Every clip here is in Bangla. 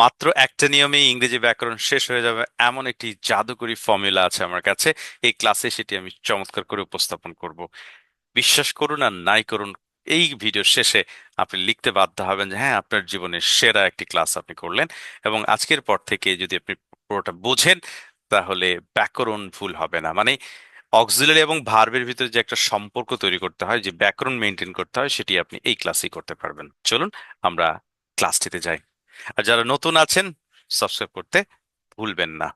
মাত্র একটা নিয়মে ইংরেজি ব্যাকরণ শেষ হয়ে যাবে, এমন একটি জাদুকরী ফর্মুলা আছে আমার কাছে। এই ক্লাসে সেটি আমি চমৎকার করে উপস্থাপন করব। বিশ্বাস করুন আর নাই করুন, এই ভিডিওর শেষে আপনি লিখতে বাধ্য হবেন যে হ্যাঁ আপনার জীবনের সেরা একটি ক্লাস আপনি করলেন এবং আজকের পর থেকে যদি আপনি পুরোটা বোঝেন, তাহলে ব্যাকরণ ভুল হবে না। মানে অক্সিলারি এবং ভার্বের ভিতরে যে একটা সম্পর্ক তৈরি করতে হয়, যে ব্যাকরণ মেনটেন করতে হয়, সেটি আপনি এই ক্লাসেই করতে পারবেন। চলুন, আমরা ক্লাসটিতে যাই। আর যারা নতুন আছেন সাবস্ক্রাইব করতে ভুলবেন না।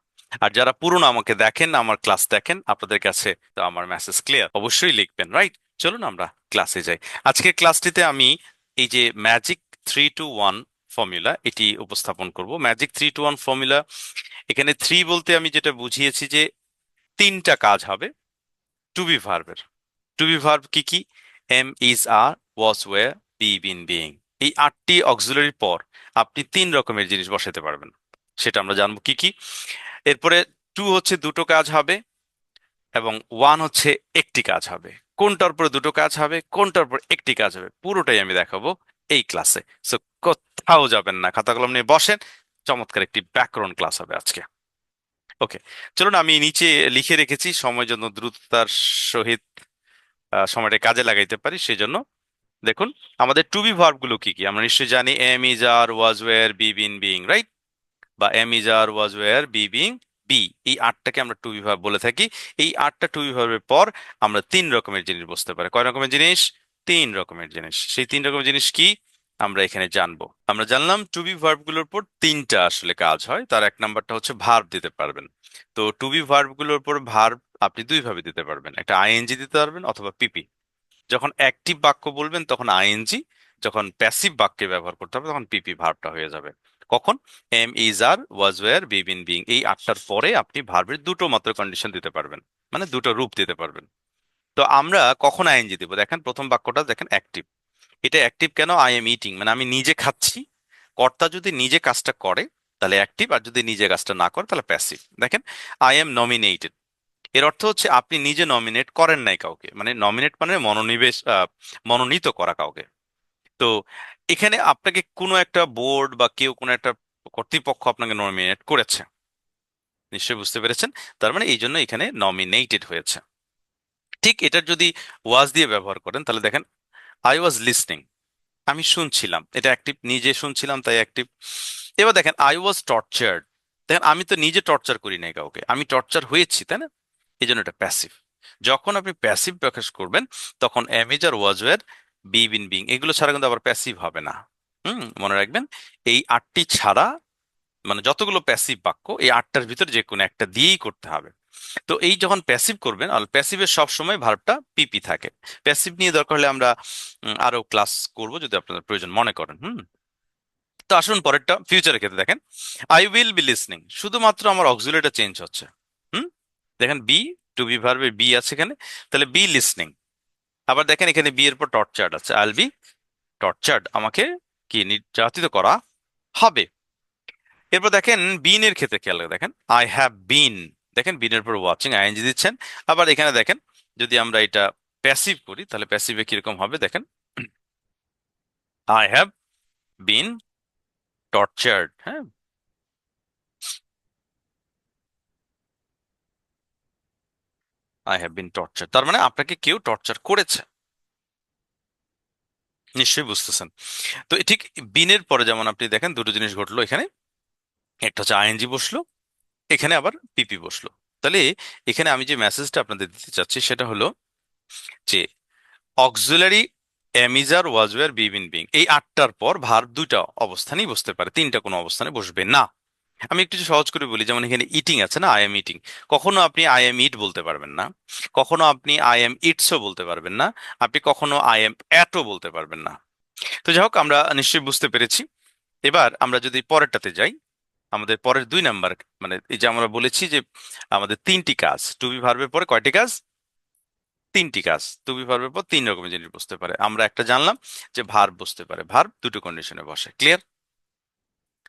আর যারা পুরনো আমাকে দেখেন, আমার ক্লাস দেখেন, আপনাদের কাছে তো আমার মেসেজ ক্লিয়ার অবশ্যই লিখবেন রাইট চলুন আমরা ক্লাসে যাই। আজকের ক্লাসটিতে আমি এই যে magic three two one formula এটি উপস্থাপন করব। Magic three two one formula এখানে থ্রি বলতে আমি যেটা বুঝিয়েছি যে তিনটা কাজ হবে টু বি ভার্বের টু বি ভার্ব কি কি? Am is are was were be been being এই আটটি অক্সিলারির পর আপনি তিন রকমের জিনিস বসাতে পারবেন। সেটা আমরা জানব কি কি। এরপরে টু হচ্ছে দুটো কাজ হবে এবং ওয়ান হচ্ছে একটি কাজ হবে। কোনটার উপরে দুটো কাজ হবে, কোনটার উপর একটি কাজ হবে, পুরোটাই আমি দেখাবো এই ক্লাসে সো কোথাও যাবেন না, খাতা কলম নিয়ে বসেন, চমৎকার একটি ব্যাকরণ ক্লাস হবে আজকে। ওকে চলুন আমি নিচে লিখে রেখেছি সময় জন্য দ্রুততার সহিত সময়টা কাজে লাগাইতে পারি সেই জন্য দেখুন, আমাদের টু বি ভার্বগুলো কি কি? আমরা নিশ্চয়ই জানি am is are was were be been being right বা am is are was were be being be এই আটটাকে আমরা টু বি ভার্ব বলে থাকি। এই আটটা টু বি ভার্বের পর আমরা তিন রকমের জিনিস বুঝতে পারি। কয় রকমের জিনিস? তিন রকমের জিনিস। সেই তিন রকমের জিনিস কি? আমরা এখানে জানব। আমরা জানলাম টু বি ভার্বগুলোর উপর তিনটা আসলে কাজ হয়। তার এক নাম্বারটা হচ্ছে ভার্ব দিতে পারবেন। তো টু বি ভার্বগুলোর উপর ভার্ব আপনি দুই ভাবে দিতে পারবেন। একটা আইএনজি দিতে পারবেন অথবা পিপি যখন অ্যাক্টিভ বাক্য বলবেন, তখন আইএনজি যখন প্যাসিভ বাক্যে ব্যবহার করতে হবে, তখন পিপি ভার্বটা হয়ে যাবে। কখন? Am is are was were be been being এই আটটার পরে আপনি ভার্বের দুটো মাত্র কন্ডিশন দিতে পারবেন মানে দুটো রূপ দিতে পারবেন। তো আমরা কখন আইএনজি দেবো? দেখেন, প্রথম বাক্যটা দেখেন অ্যাক্টিভ এটা অ্যাক্টিভ কেন? আই এম ইটিং মানে আমি নিজে খাচ্ছি। কর্তা যদি নিজে কাজটা করে, তাহলে অ্যাক্টিভ আর যদি নিজে কাজটা না করে, তাহলে প্যাসিভ দেখেন আই এম নমিনেটেড এর অর্থ হচ্ছে আপনি নিজে নমিনেট করেন নাই কাউকে। মানে নমিনেট মানে মনোনিবেশ মনোনীত করা কাউকে। তো এখানে আপনাকে কোনো একটা বোর্ড বা কেউ কোনো একটা কর্তৃপক্ষ আপনাকে নমিনেট করেছে। নিশ্চয়ই বুঝতে পেরেছেন? তার মানে এই জন্য এখানে নমিনেটেড হয়েছে। ঠিক এটার যদি ওয়াজ দিয়ে ব্যবহার করেন, তাহলে দেখেন আই ওয়াজ লিসনিং আমি শুনছিলাম। এটা অ্যাক্টিভ নিজে শুনছিলাম, তাই অ্যাক্টিভ এবার দেখেন আই ওয়াজ টর্চার্ড দেখেন, আমি তো নিজে টর্চার করি নাই কাউকে। আমি টর্চার হয়েছি, তাই না? এই জন্য এটা প্যাসিভ যখন আপনি প্যাসিভ প্রকাশ করবেন, তখন am is are was were be been being এগুলো ছাড়া কিন্তু আবার প্যাসিভ হবে না। হুম, মনে রাখবেন? এই আটটি ছাড়া মানে যতগুলো প্যাসিভ বাক্য, এই আটটার ভিতরে যে কোনো একটা দিয়েই করতে হবে। তো এই যখন প্যাসিভ করবেন, আর প্যাসিভের সব সময় ভার্বটা পিপি থাকে। প্যাসিভ নিয়ে দরকার হলে আমরা আরও ক্লাস করব যদি আপনাদের প্রয়োজন মনে করেন, হুম? তো আসুন পরেরটা ফিউচারের ক্ষেত্রে দেখেন। আই উইল বি লিসনিং শুধুমাত্র আমার অক্সিলারিটা চেঞ্জ হচ্ছে। দেখেন বি টু বি ভার্বের বি আছে এখানে, তাহলে বি লিসনিং আবার দেখেন এখানে বি এর পর টর্চার্ড আছে আইল বি টর্চার্ড আমাকে কি নির্যাতিত করা হবে? এরপর দেখেন বিন এর ক্ষেত্রে খেয়াল দেখেন আই হ্যাভ বিন দেখেন বিনের পর ওয়াচিং আইএনজি দিচ্ছেন। আবার এখানে দেখেন, যদি আমরা এটা প্যাসিভ করি, তাহলে প্যাসিভে কীরকম হবে? দেখেন আই হ্যাভ বিন টর্চার্ড হ্যাঁ? আই হ্যাভ বিন টর্চার তার মানে আপনাকে কেউ টর্চার করেছে। নিশ্চয়ই বুঝতেছেন। তো ঠিক বিনের পরে যেমন আপনি দেখেন দুটো জিনিস ঘটলো এখানে। একটা হচ্ছে আইএনজি বসল, এখানে আবার পিপি বসল। তাহলে এখানে আমি যে মেসেজটা আপনাদের দিতে চাচ্ছি সেটা হলো যে auxiliary am is are was were be been being এই আটটার পর ভার দুইটা অবস্থানেই বসতে পারে, তিনটা কোনো অবস্থানে বসবে না। আমি একটু সহজ করে বলি, যেমন এখানে ইটিং আছে না আই এম ইটিং কখনো আপনি আই এম ইট বলতে পারবেন না। কখনো আপনি আই এম ইটসও বলতে পারবেন না। আপনি কখনো আই এম অ্যাটও বলতে পারবেন না। তো যাই হোক, আমরা নিশ্চয়ই বুঝতে পেরেছি। এবার আমরা যদি পরেরটাতে যাই, আমাদের পরের দুই নাম্বার মানে এই যে আমরা বলেছি যে আমাদের তিনটি কাজ টু বি ভার্বের পরে কয়টি কাজ? তিনটি কাজ টু বি ভার্বের পর তিন রকমের জিনিস বুঝতে পারে। আমরা একটা জানলাম যে ভার্ব বুঝতে পারে। ভার্ব দুটো কন্ডিশনে বসে। ক্লিয়ার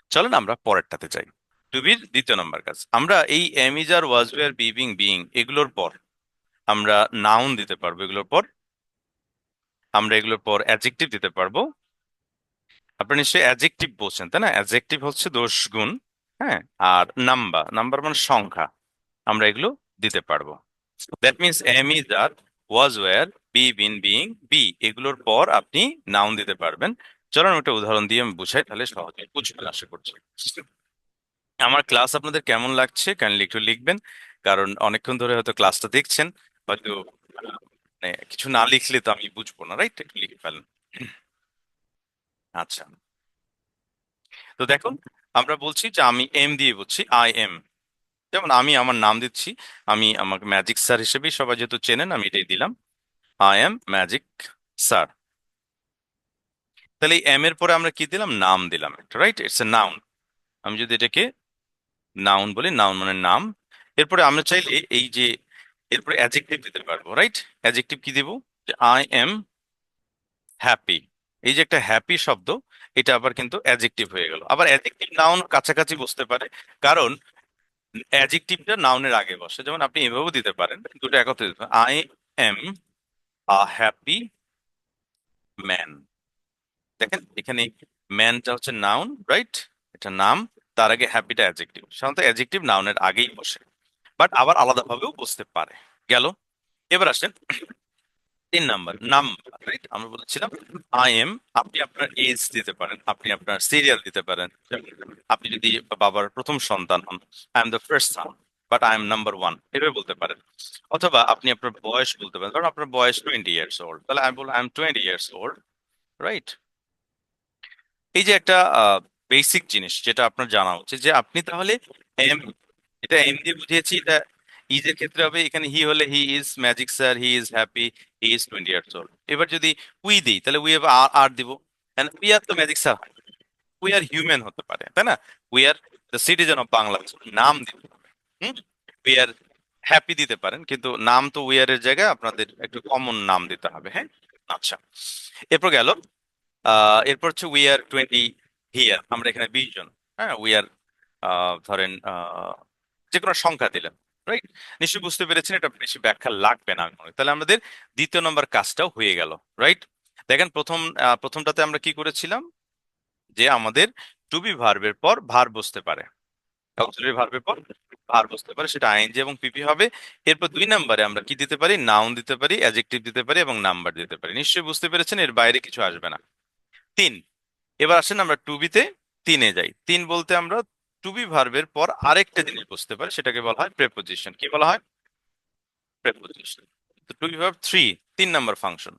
চলেন আমরা পরেরটাতে যাই। টু বির দ্বিতীয় নাম্বার কাজ। আমরা এই এমিজার ওয়াজ ওয়ার বিবিং বিং এগুলোর পর আমরা নাউন দিতে পারব এগুলোর পর। আমরা এগুলোর পর অ্যাডজেক্টিভ দিতে পারব। আপনারা নিশ্চয়ই অ্যাডজেক্টিভ বলছেন, তাই না? অ্যাডজেক্টিভ হচ্ছে দোষ, গুণ হ্যাঁ? আর নাম্বার নাম্বার মানে সংখ্যা। আমরা এগুলো দিতে পারব। That means am is are was were be been being be এগুলোর পর আপনি নাউন দিতে পারবেন। চলুন একটা উদাহরণ দিয়ে আমি বুঝাই, তাহলে সহজে বুঝবেন, আশা করছি। আমার ক্লাস আপনাদের কেমন লাগছে? কাইন্ডলি একটু লিখবেন। কারণ অনেকক্ষণ ধরে হয়তো ক্লাসটা দেখছেন। হয়তো মানে কিছু না লিখলে তো আমি বুঝব না রাইট একটু লিখে ফেলেন। আচ্ছা। তো দেখুন, আমরা বলছি যে আমি এম দিয়ে বলছি আই এম যেমন আমি আমার নাম দিচ্ছি, আমি আমাকে ম্যাজিক স্যার হিসেবেই সবাই যেহেতু চেনেন, আমি এটাই দিলাম। আই এম ম্যাজিক স্যার তাহলে এই এম এর পরে আমরা কি দিলাম? নাম দিলাম রাইট ইটস এ নাউন আমি যদি এটাকে নাউন বলি নাউন মানে নাম। এরপরে আমরা চাইলে এই যে, এরপরে অ্যাডজেক্টিভ দিতে পারব রাইট অ্যাডজেক্টিভ কি দিব? যে আই এম হ্যাপি এই যে একটা হ্যাপি শব্দ, এটা আবার কিন্তু অ্যাডজেক্টিভ হয়ে গেল। আবার অ্যাডজেক্টিভ নাউন কাছাকাছি বসতে পারে, কারণ অ্যাডজেক্টিভটা নাউনের আগে বসে। যেমন আপনি এভাবেও দিতে পারেন, দুটো একত্রে দিতে পারেন। I am a happy man দেখেন, এখানে ম্যানটা হচ্ছে নাউন রাইট এটা নাম। তার আগে হ্যাপিটা অ্যাডজেক্টিভ সাধারণত অ্যাডজেক্টিভ নাউনের আগেই বসে। বাট আবার আলাদাভাবেও বসতে পারে। গেল। এবার আসেন তিন নাম্বার। নাম রাইট আমরা বলেছিলাম আই এম আপনি আপনার এজ দিতে পারেন, আপনি আপনার সিরিয়াল দিতে পারেন। আপনি যদি বাবার প্রথম সন্তান হন I am the first son but I am number one এভাবে বলতে পারেন। অথবা আপনি আপনার বয়স বলতে পারেন। কারণ আপনার বয়স টোয়েন্টি ইয়ার্স ওল্ড তাহলে আমি বলব I am twenty years old right এই যে একটা বেসিক জিনিস যেটা আপনার জানা উচিত, যে আপনি তাহলে এম এটা এম দিয়ে বুঝিয়েছি, এটা ইজের ক্ষেত্রে হবে, এখানে হি হলে he is magic sir he is happy he is twenty years old এবার যদি উই দিই, তাহলে উই আর আর দিব। উই আর তো magic sir we are human হতে পারে, তাই না? We are the citizen of Bangladesh নাম দিতে হুম? উই আর হ্যাপি দিতে পারেন, কিন্তু নাম তো উই আর এর জায়গায় আপনাদের একটু কমন নাম দিতে হবে হ্যাঁ? আচ্ছা। এরপর গেল এরপর হচ্ছে উই আর টোয়েন্টি হিয়ার আমরা এখানে বিশ জন হ্যাঁ উই আর ধরেন যে কোনো সংখ্যা দিলেন রাইট নিশ্চয়ই বুঝতে পেরেছেন, এটা বেশি ব্যাখ্যা লাগবে না, আমি মনে তাহলে আমাদের দ্বিতীয় নম্বর কাজটাও হয়ে গেল রাইট দেখেন প্রথম প্রথমটাতে আমরা কি করেছিলাম? যে আমাদের টু বি ভার্বের পর ভার বসতে পারে। অক্সিলারি ভার্বের পর ভার বসতে পারে, সেটা আইএনজি এবং পিপি হবে। এরপর দুই নম্বরে আমরা কি দিতে পারি? নাউন দিতে পারি অ্যাডজেক্টিভ দিতে পারি এবং নাম্বার দিতে পারি। নিশ্চয়ই বুঝতে পেরেছেন, এর বাইরে কিছু আসবে না। তিন এবার আসেন আমরা টু বিতে তিনে যাই। তিন বলতে আমরা টু বি ভার্বের পর আরেকটা জিনিস বুঝতে পারি, সেটাকে বলা হয় প্রেপোজিশন কি বলা হয়? প্রেপোজিশন তো টু বি ভার্ব থ্রি তিন নাম্বার ফাংশন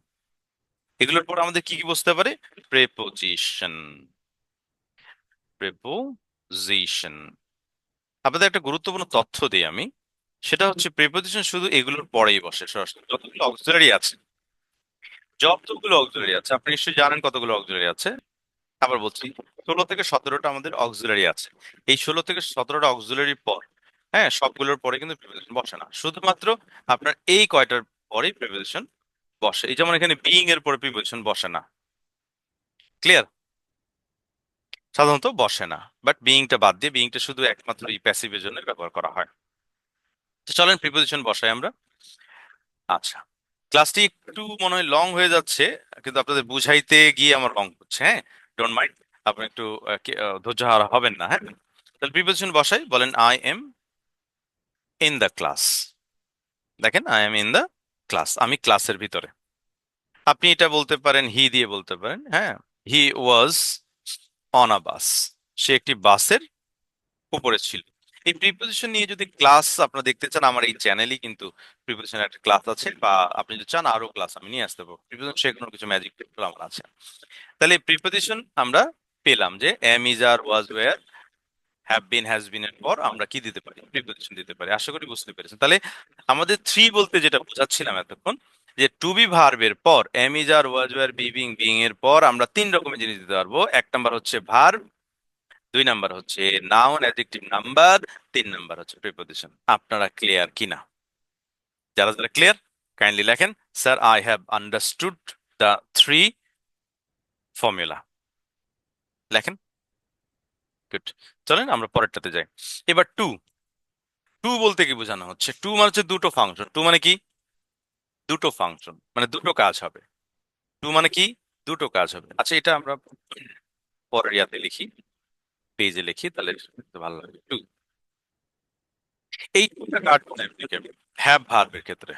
এগুলোর পর আমাদের কি কি বুঝতে পারে? প্রেপোজিশন প্রেপোজিশন আপনাদের একটা গুরুত্বপূর্ণ তথ্য দিই আমি। সেটা হচ্ছে প্রেপোজিশন শুধু এগুলোর পরেই বসে। সরাসরি যতগুলো অক্সিলারি আছে, যতগুলো অক্সিলারি আছে, আপনি নিশ্চয়ই জানেন কতগুলো অক্সিলারি আছে। আবার বলছি, ষোলো থেকে সতেরোটা আমাদের অক্সিলারি আছে। এই ষোলো থেকে সতেরোটা অক্সিলারি পর হ্যাঁ সবগুলোর পরে কিন্তু প্রিপোজিশন বসে না। শুধুমাত্র আপনার এই কয়টার পরেই প্রিপোজিশন বসে। এই যেমন এখানে বিইং এর পরে প্রিপোজিশন বসে না। ক্লিয়ার সাধারণত বসে না। বাট বিইংটা বাদ দিয়ে বিইংটা শুধু একমাত্র এই প্যাসিভের জন্য ব্যবহার করা হয়। তো চলেন প্রিপোজিশন বসাই আমরা। আচ্ছা ক্লাসটি একটু মনে হয় লং হয়ে যাচ্ছে, কিন্তু আপনাদের বুঝাইতে গিয়ে আমার লং হচ্ছে হ্যাঁ? ডোন্ট মাইন্ড আপনি একটু ধৈর্য হারা হবেন না হ্যাঁ? তাহলে প্রিপোজিশন বসাই, বলেন I am in the class দেখেন I am in the class আমি ক্লাসের ভিতরে। আপনি এটা বলতে পারেন হি দিয়ে বলতে পারেন হ্যাঁ? হি ওয়াজ অন আ বাস সে একটি বাসের উপরে ছিল। এই প্রিপোজিশন নিয়ে যদি ক্লাস আপনারা দেখতে চান, আমার এই চ্যানেলই কিন্তু প্রিপোজিশন একটা ক্লাস আছে, বা আপনি যদি চান, আরও ক্লাস আমি নিয়ে আসতে পারব। প্রিপোজিশন শেখানোর কিছু ম্যাজিক টিপস আমার আছে। তাহলে প্রিপোজিশন আমরা পেলাম যে am is are was were have been has been এর পর আমরা কি দিতে পারি? প্রিপোজিশন দিতে পারি। আশা করি বুঝতে পেরেছেন। তাহলে আমাদের থ্রি বলতে যেটা বোঝাচ্ছিলাম এতক্ষণ, যে টু বি ভার্বের পর am is are was were be being being এর পর আমরা তিন রকমের জিনিস দিতে পারব। এক নাম্বার হচ্ছে ভার্ব দুই নাম্বার হচ্ছে নাউন অ্যাডজেক্টিভ নাম্বার তিন নাম্বার হচ্ছে প্রিপোজিশন আপনারা ক্লিয়ার কিনা? যারা যারা ক্লিয়ার কাইন্ডলি লেখেন। Sir I have understood the three formula লেখেন। গুড চলেন আমরা পরেরটাতে যাই। এবার টু টু বলতে কি বোঝানো হচ্ছে? টু মানে হচ্ছে দুটো ফাংশন টু মানে কি? দুটো ফাংশন মানে দুটো কাজ হবে। টু মানে কি? দুটো কাজ হবে। আচ্ছা এটা আমরা পরের ইয়াতে লিখি। পেজে লিখি তাহলে ভালো লাগে। টু এই কাট হ্যাভ ভার্বের ক্ষেত্রে।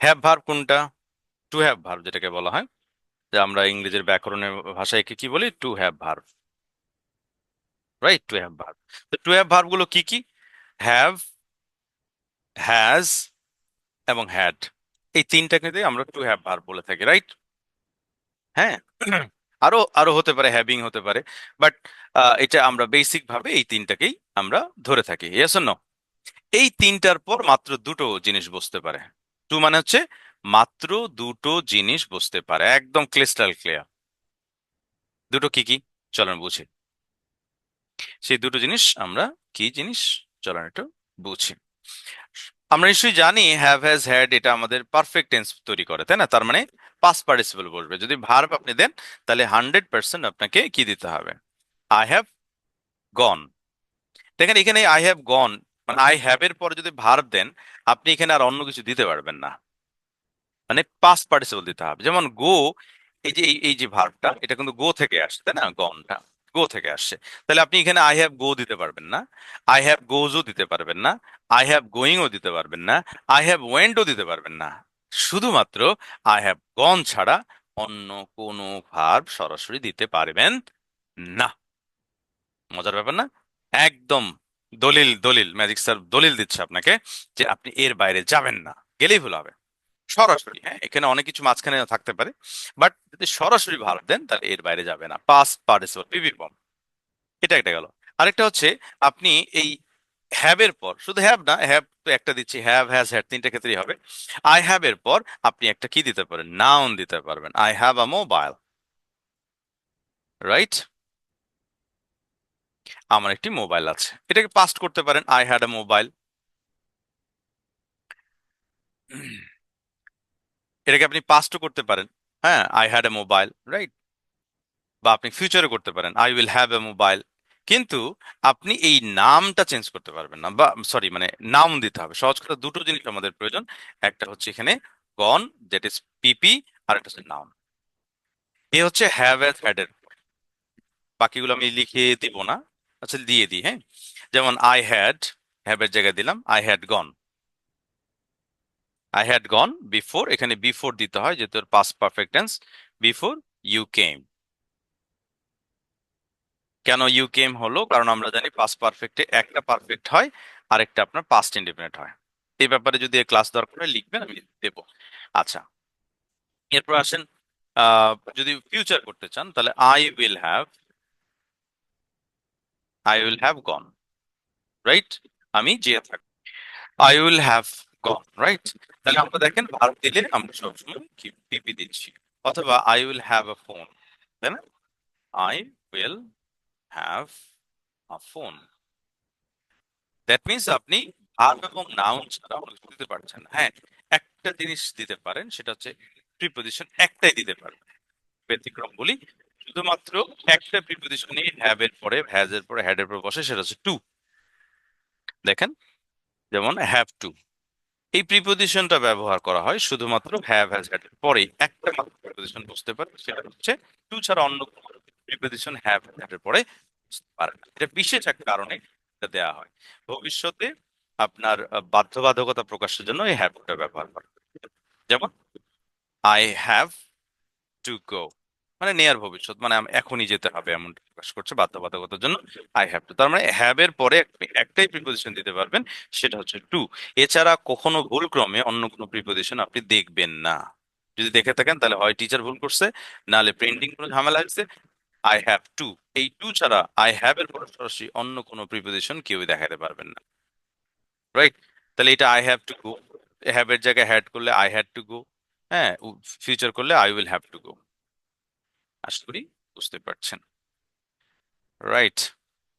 হ্যাভ ভার্ব কোনটা? টু হ্যাভ ভার্ব যেটাকে বলা হয়। যে আমরা ইংরেজির ব্যাকরণের ভাষায় কি বলি? To have verb right to have verb তো টু হ্যাভ ভার্বগুলো কি কি? হ্যাভ হ্যাজ এবং হ্যাড এই তিনটাকে আমরা টু হ্যাভ ভার্ব বলে থাকি রাইট হ্যাঁ? আরও আরও হতে পারে হ্যাভিং হতে পারে। বাট এটা আমরা বেসিক ভাবে এই তিনটাকেই আমরা ধরে থাকি ইয়েস নো এই তিনটার পর মাত্র দুটো জিনিস বসতে পারে। টু মানে হচ্ছে মাত্র দুটো জিনিস বসতে পারে, একদম ক্লিস্টাল ক্লিয়ার। দুটো কি কি? চলুন বুঝি। সেই দুটো জিনিস আমরা কি জিনিস? চলুন একটু বুঝি। আমরা নিশ্চয়ই জানি হ্যাভ হ্যাজ হ্যাড এটা আমাদের পারফেক্ট টেন্স তৈরি করে, তাই না? তার মানে পাস পার্টিসিপল বসবে। যদি ভার্ব আপনি দেন, তাহলে হান্ড্রেড পার্সেন্ট আপনাকে কি দিতে হবে? আই হ্যাভ গন দেখেন এখানে আই হ্যাভ গন মানে আই হ্যাভ এর পরে যদি ভার্ব দেন, আপনি এখানে আর অন্য কিছু দিতে পারবেন না। মানে পাস পার্টিসিপল দিতে হবে। যেমন গো এই যে, এই- যে ভার্বটা এটা কিন্তু গো থেকে আসছে, তাই না? গনটা গো থেকে আসছে। তাহলে আপনি এখানে আই হ্যাভ গো দিতে পারবেন না। আই হ্যাভ গোজও দিতে পারবেন না। আই হ্যাভ গোয়িংও দিতে পারবেন না। আই হ্যাভ ওয়েন্টও দিতে পারবেন না। শুধুমাত্র আই হ্যাভ গন ছাড়া অন্য কোনো ভার্ব সরাসরি দিতে পারবেন না। মজার ব্যাপার না? একদম দলিল দলিল ম্যাজিক স্যার দলিল দিচ্ছে আপনাকে যে আপনি এর বাইরে যাবেন না। গেলেই ভুল হবে। সরাসরি। হ্যাঁ এখানে অনেক কিছু মাঝখানে থাকতে পারে। বাট যদি সরাসরি ভার্ব দেন, তাহলে এর বাইরে যাবে না। পাস্ট পার্টিসিপল ফর্ম এটা একটা গেল। আরেকটা হচ্ছে, আপনি এই হ্যাভ এর পর, শুধু হ্যাভ না হ্যাভ তো একটা দিচ্ছি হ্যাভ হ্যাজ হ্যাড তিনটা ক্ষেত্রেই হবে। আই হ্যাভ এর পর আপনি একটা কি দিতে পারেন? নাউন দিতে পারবেন। I have a mobile right আমার একটি মোবাইল আছে। এটাকে পাস্ট করতে পারেন। আই হ্যাড আ মোবাইল এটাকে আপনি পাস্টও করতে পারেন। হ্যাঁ I had a mobile right বা আপনি ফিউচারে করতে পারেন। I will have a mobile কিন্তু আপনি এই নামটা চেঞ্জ করতে পারবেন না। বা সরি মানে নাম দিতে হবে। সহজ কথা, দুটো জিনিস আমাদের প্রয়োজন। একটা হচ্ছে এখানে গন দ্যাট ইজ পিপি আর একটা হচ্ছে নাউন এ হচ্ছে হ্যাভ এজ হ্যাড এর। বাকিগুলো আমি লিখে দিব না। আচ্ছা দিয়ে দিই হ্যাঁ? যেমন আই হ্যাড হ্যাভ এর জায়গায় দিলাম I had gone I had gone before এখানে বিফোর দিতে হয় যেহেতু past perfect tense before you came কেন ইউ কেম হলো? কারণ আমরা জানি পাস্ট পারফেক্টে একটা পারফেক্ট হয়, আরেকটা আপনার পাস্ট ইন্ডিপেন্ডেন্ট হয়। এই ব্যাপারে যদি ক্লাস দরকার হয়, লিখবেন, আমি দেব। আচ্ছা। এরপর আসেন যদি ফিউচার করতে চান, তাহলে I will have I will have gone right আমি যে থাকব। I will have gone right তাহলে আমরা দেখেন, ভারত দিলে আমরা সবসময় পিপি দিচ্ছি। অথবা I will have a phone তাই না? I will have a phone that means আপনি ভার্ব এবং নাউন ছাড়া অন্য কিছু দিতে পারছেন হ্যাঁ একটা জিনিস দিতে পারেন, সেটা হচ্ছে প্রিপোজিশন একটাই দিতে পারবেন। ব্যতিক্রম বলি, শুধুমাত্র একটা প্রিপোজিশনই হ্যাভ এর পরে হ্যাজ এর পরে হ্যাড এর পরে বসে, সেটা হচ্ছে টু দেখেন, যেমন হ্যাভ টু এই প্রিপোজিশনটা ব্যবহার করা হয় শুধুমাত্র হ্যাভ হ্যাজ হ্যাড এর পরে একটা মাত্র প্রিপোজিশন বসতে পারে সেটা হচ্ছে টু ছাড়া অন্য কোনো প্রিপোজিশন হ্যাভ হ্যাড এর পরে বসতে পারে না। এটা বিশেষ এক কারণে এটা দেওয়া হয়। ভবিষ্যতে আপনার বাধ্যবাধকতা প্রকাশের জন্য এই হ্যাভটা ব্যবহার করা। যেমন আই হ্যাভ টু গো মানে নেয়ার ভবিষ্যৎ মানে এখনই যেতে হবে এমন প্রকাশ করছে বাধ্যবাধকতার জন্য আই হ্যাভ টু তার মানে হ্যাভ এর পরে একটাই প্রিপোজিশন দিতে পারবেন, সেটা হচ্ছে টু এছাড়া কখনো ভুল ক্রমে অন্য কোনো প্রিপোজিশন আপনি দেখবেন না। যদি দেখে থাকেন, তাহলে হয় টিচার ভুল করছে, নাহলে প্রিন্টিং কোনো ঝামেলা হয়েছে আই হ্যাভ টু এই টু ছাড়া আই হ্যাভ এর পরে সরাসরি অন্য কোনো প্রিপোজিশন কেউই দেখাতে পারবেন না। রাইট তাহলে এটা I have to go have এর জায়গায় হ্যাড করলে আই হ্যাড টু গো হ্যাঁ ফিউচার করলে I will have to go আশা করি বুঝতে পারছেন। রাইট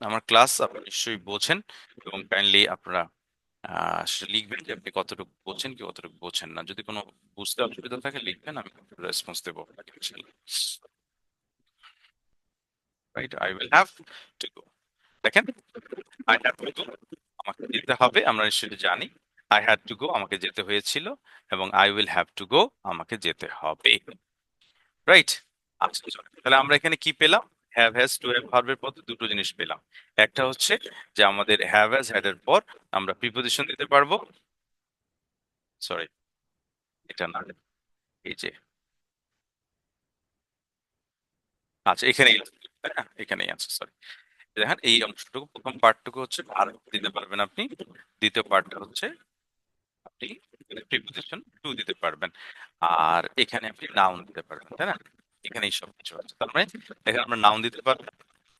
আমার ক্লাস আপনি নিশ্চয়ই বোঝেন এবং কাইন্ডলি আপনারা লিখবেন যে আপনি কতটুকু বোঝেন কি কতটুকু বোঝেন না। যদি কোনো বুঝতে অসুবিধা থাকে লিখবেন, আমি রেসপন্স দেবো right I will have to go দেখেন আই হ্যাভ টু গো আমাকে যেতে হবে, আমরা নিশ্চয়ই জানি। আই হ্যাড টু গো আমাকে যেতে হয়েছিল এবং I will have to go আমাকে যেতে হবে। রাইট আচ্ছা তাহলে আমরা এখানে কি পেলাম? হ্যাভ হ্যাজ টু হ্যাভ ভার্বের পথে দুটো জিনিস পেলাম। একটা হচ্ছে যে আমাদের হ্যাভ হ্যাজ হ্যাড এর পর আমরা প্রিপোজিশন দিতে পারব। সরি এটা না। এই যে। আচ্ছা এখানেই এখানেই আছে সরি দেখেন, এই অংশটুকু, প্রথম পার্টটুকু হচ্ছে ভার্ব দিতে পারবেন আপনি। দ্বিতীয় পার্টটা হচ্ছে আপনি প্রিপোজিশন টু দিতে পারবেন। আর এখানে আপনি নাউন দিতে পারবেন, তাই না? এখানেই সব কিছু আছে। তার মানে এখানে আমরা নাউন দিতে পারব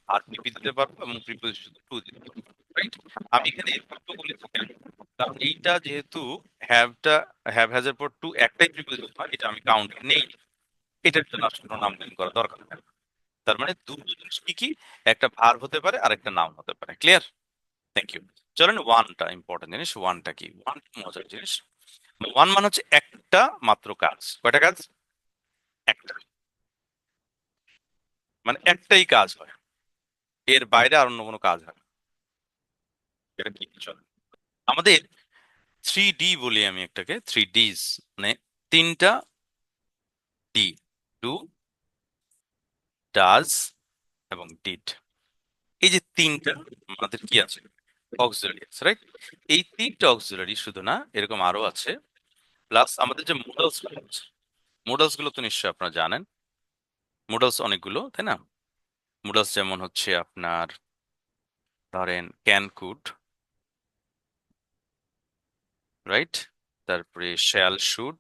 আর পিপি দিতে পারব এবং প্রিপোজিশন টু দিতে পারব রাইট আমি এখানে বলে এইটা যেহেতু হ্যাভটা হ্যাভ হ্যাজ এর পর টু একটাই প্রিপোজিশন হয়, এটা আমি কাউন্ট নেই। এটার জন্য আসলে করা দরকার তার মানে দুটো জিনিস কি কি? একটা ভার্ব হতে পারে আর একটা নাউন হতে পারে। ক্লিয়ার থ্যাংক ইউ চলেন ওয়ানটা ইম্পর্টেন্ট জিনিস ওয়ানটা কি? ওয়ান মজার জিনিস। ওয়ান মানে হচ্ছে একটা মাত্র কাজ। কয়টা কাজ? একটা। মানে একটাই কাজ হয়। এর বাইরে আর অন্য কোনো কাজ হয় না। আমাদের থ্রি ডি বলি আমি একটাকে থ্রি ডিজ মানে তিনটা ডি ডু ডাজ এবং ডিড এই যে তিনটা আমাদের কি আছে? অক্সিলারি আছে রাইট এই তিনটা অক্সিলারি শুধু না, এরকম আরও আছে। প্লাস আমাদের যে মোডালসগুলো আছে মোডালসগুলো তো নিশ্চয়ই আপনারা জানেন। মোডালস অনেকগুলো, তাই না? মোডালস যেমন হচ্ছে আপনার, ধরেন ক্যান কুড রাইট তারপরে shall should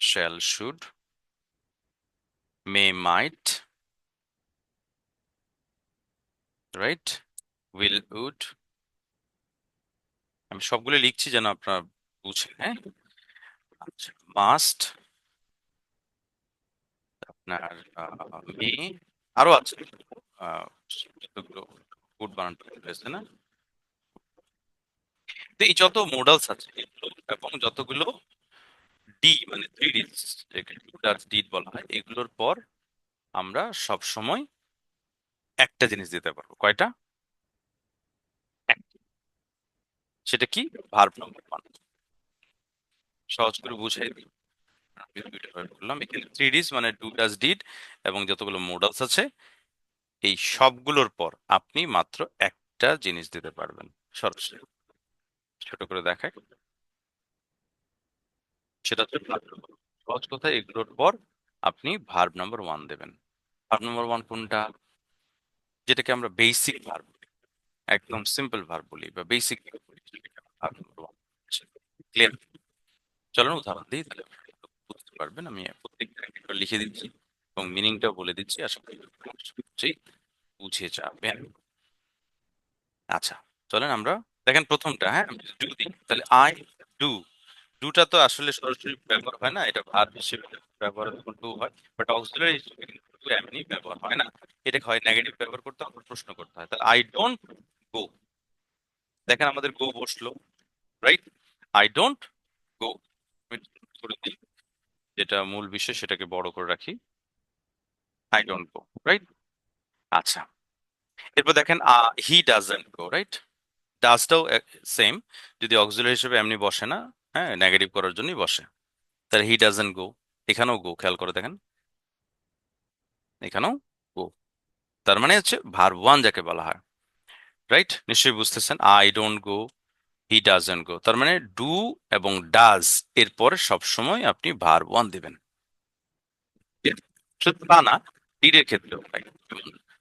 shall should may might right will would আমি সবগুলো লিখছি যেন আপনারা বুঝেন হ্যাঁ? আচ্ছা মাস্ট আপনার মে আরও আছে। গুড বানানটা না? এই যত মোডালস আছে, এবং যতগুলো ডি মানে থ্রি ডিড বলা হয়, এগুলোর পর আমরা সব সময় একটা জিনিস দিতে পারব। কয়টা? সেটা কি? ভার্ব নম্বর ওয়ান সহজ করে বুঝাই দিই। দুইটা ভাবে বললাম এখানে থ্রি মানে ডু ডাজ ডিড এবং যতগুলো আছে, এই সবগুলোর পর আপনি মাত্র একটা জিনিস দিতে পারবেন, সরাসরি। ছোট করে দেখায় সেটা হচ্ছে কথা এগুলোর পর আপনি ভার্ব নাম্বার ওয়ান দেবেন। ভার্ব নাম্বার ওয়ান কোনটা? যেটাকে আমরা বেসিক ভার্ব একদম সিম্পল ভার্ব বলি বা বেসিক ভার্ব ওয়ান ক্লিয়ার চলুন উদাহরণ দিই, তাহলে। পারবেন। আমি প্রত্যেকটা লিখে দিচ্ছি এবং মিনিংটাও বলে দিচ্ছি। আশা করি বুঝে যাবেন। আচ্ছা চলেন আমরা দেখেন প্রথমটা হ্যাঁ? ডু তাহলে আই ডু ডুটা তো আসলে সরাসরি ব্যবহার হয় না, এটা ভার্ব হিসেবে ব্যবহার ডু হয় বাট অক্সিলারি হিসেবে কিন্তু এমনি ব্যবহার হয় না। এটা হয় নেগেটিভ ব্যবহার করতে হয় প্রশ্ন করতে হয়। তাহলে আই ডোন্ট গো দেখেন আমাদের গো বসল রাইট আই ডোন্ট গো করে দিই। যেটা মূল বিষয় সেটাকে বড় করে রাখি। আই ডোন্ট গো রাইট আচ্ছা। এরপর দেখেন হি ডাজেন্ট গো রাইট ডাজটাও সেম যদি অক্সিলারি হিসেবে এমনি বসে না হ্যাঁ নেগেটিভ করার জন্যই বসে। তাহলে হি ডাজেন্ট গো এখানেও গো খেয়াল করে দেখেন। এখানেও গো তার মানে হচ্ছে ভার ওয়ান যাকে বলা হয় রাইট নিশ্চয়ই বুঝতেছেন I don't go he doesn't go তার মানে ডু এবং ডাজ এরপর সবসময় আপনি ভার ওয়ান দেবেন। না ডিডের ক্ষেত্রেও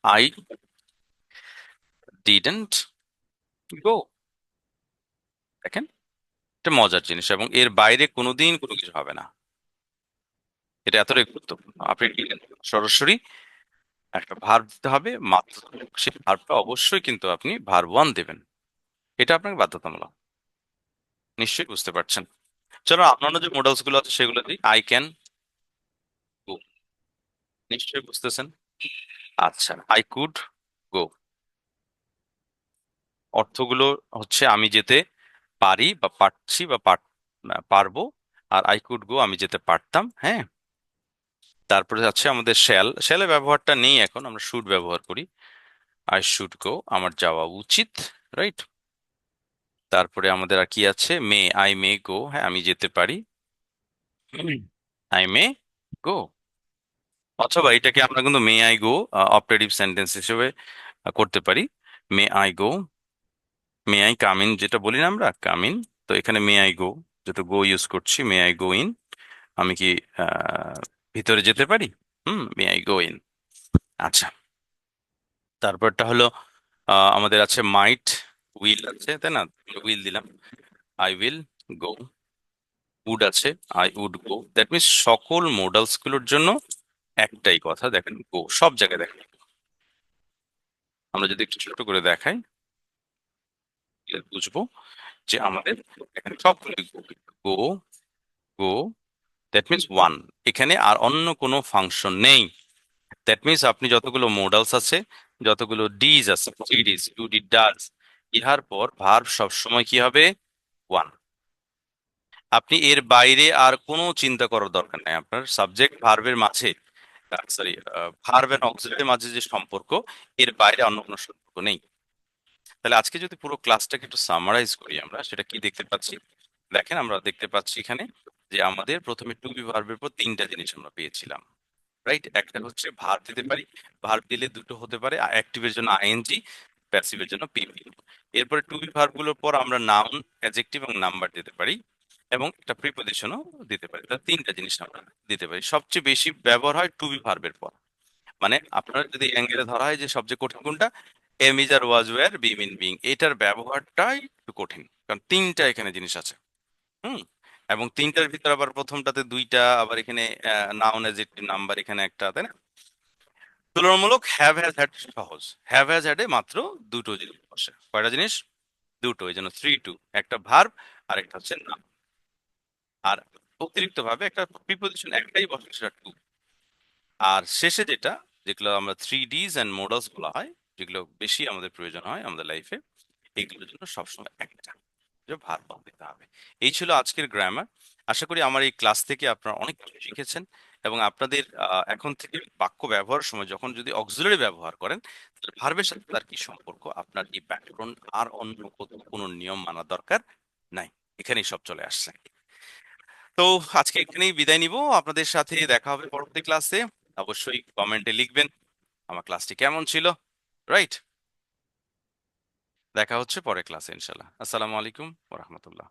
আই ডিডেন্ট গো দেখেন, এটা মজার জিনিস এবং এর বাইরে কোনোদিন কোনো কিছু হবে না। এটা এতটাই গুরুত্বপূর্ণ। আপনি সরাসরি একটা ভার্ব দিতে হবে, মাত্র। সেই ভার্বটা অবশ্যই কিন্তু আপনি ভার ওয়ান দেবেন। এটা আপনাকে বাধ্যতামূলক। নিশ্চয়ই বুঝতে পারছেন। চলো অন্যান্য যে মডেলসগুলো আছে সেগুলো দিই। আই ক্যান গো নিশ্চয়ই বুঝতেছেন? আচ্ছা আই কুড গো অর্থগুলো হচ্ছে আমি যেতে পারি বা পারছি বা পার- পারব। আর আই কুড গো আমি যেতে পারতাম হ্যাঁ? তারপরে আছে আমাদের শ্যাল শ্যালের ব্যবহারটা নেই এখন, আমরা শুড ব্যবহার করি। আই শুড গো আমার যাওয়া উচিত রাইট তারপরে আমাদের আর কি আছে? May, I may go. হ্যাঁ আমি যেতে পারি। I may go. অথবা এটাকে আমরা কিন্তু may, I go operative sentence হিসেবে করতে পারি। May, I go. May, I come in যেটা বলি না আমরা? কাম ইন তো এখানে মে, আই গো। যেহেতু গো ইউজ করছি, মে, আই গো ইন। আমি কি ভিতরে যেতে পারি? Hmm, may, I go in. আচ্ছা। তারপরটা হলো আমাদের আছে মাইট। উইল আছে, তাই না? উইল দিলাম। আই উইল গো উড আছে I would go that means সকল মোডালসগুলোর জন্য একটাই কথা। দেখেন গো সব জায়গায় দেখেন। আমরা যদি একটু ছোট করে দেখাই বুঝব যে আমাদের এখানে go go that means one এখানে আর অন্য কোনো ফাংশন নেই। দ্যাট মিনস আপনি যতগুলো মোডালস আছে, যতগুলো ডিজ আছে ডিজ টু ডি ডাজ ইহার পর ভার্ব সবসময় কি হবে? ওয়ান আপনি এর বাইরে আর কোনো চিন্তা করার দরকার নাই। আপনার সাবজেক্ট ভার্বের মাঝে সরি ভার্ব এন্ড অক্সিলারির মাঝে যে সম্পর্ক, এর বাইরে অন্য কোনো সম্পর্ক নেই। তাহলে আজকে যদি পুরো ক্লাসটাকে একটু সামারাইজ করি আমরা, সেটা কি দেখতে পাচ্ছি? দেখেন আমরা দেখতে পাচ্ছি এখানে যে আমাদের প্রথমে টু বি ভার্বের পর তিনটা জিনিস আমরা পেয়েছিলাম রাইট একটা হচ্ছে ভার্ব দিতে পারি ভার্ব দিলে দুটো হতে পারে অ্যাক্টিভের জন্য আইএনজি প্যাসিভের জন্য পিপি এরপরে টু বি ভার্বগুলোর পর আমরা নাউন অ্যাডজেক্টিভ এবং নাম্বার দিতে পারি এবং একটা প্রিপোজিশনও দিতে পারি। তাহলে তিনটা জিনিস আমরা দিতে পারি। সবচেয়ে বেশি ব্যবহার হয় টু বি ভার্বের পর। মানে আপনার যদি অ্যাঙ্গেলে ধরা হয় যে সবচেয়ে কঠিন কোনটা? Am is are was were be been being এটার ব্যবহারটাই একটু কঠিন। কারণ তিনটা এখানে জিনিস আছে। হুম? এবং তিনটার ভিতর আবার প্রথমটাতে দুইটা, আবার এখানে নাউন অ্যাডজেক্টিভ নাম্বার এখানে একটা, তাই না? তুলনামূলক হ্যাভ হ্যাজ হ্যাড সহজ। হ্যাভ হ্যাজ হ্যাডে মাত্র দুটো জিনিস বসে। কয়টা জিনিস? দুটো, এই জন্য থ্রি টু একটা ভার্ব আর একটা হচ্ছে নাম আর অতিরিক্ত ভাবে একটা প্রিপোজিশন একটাই বসে, সেটা টু আর শেষে যেটা, যেগুলো আমরা থ্রি ডিজ অ্যান্ড মডেলস বলা হয়, যেগুলো বেশি আমাদের প্রয়োজন হয় আমাদের লাইফে এগুলোর জন্য সবসময় একটা ভার দিতে হবে এই ছিল আজকের গ্রামার আশা করি আমার এই ক্লাস থেকে আপনারা অনেক কিছু শিখেছেন। এবং আপনাদের এখন থেকে বাক্য ব্যবহারের সময় যখন যদি অক্সিলারি ব্যবহার করেন, তাহলে ভার্বের সাথে তার কি সম্পর্ক? আপনার এই ব্যাকরণ আর অন্য কোনো নিয়ম মানা দরকার? নাই। এখানেই সব চলে আসছে। তো আজকে এখানেই বিদায় নিব। আপনাদের সাথে দেখা হবে পরবর্তী ক্লাসে অবশ্যই কমেন্টে লিখবেন আমার ক্লাসটি কেমন ছিল। রাইট দেখা হচ্ছে পরে ক্লাসে ইনশাল্লাহ আসসালামু আলাইকুম ওরহামতুল্লাহ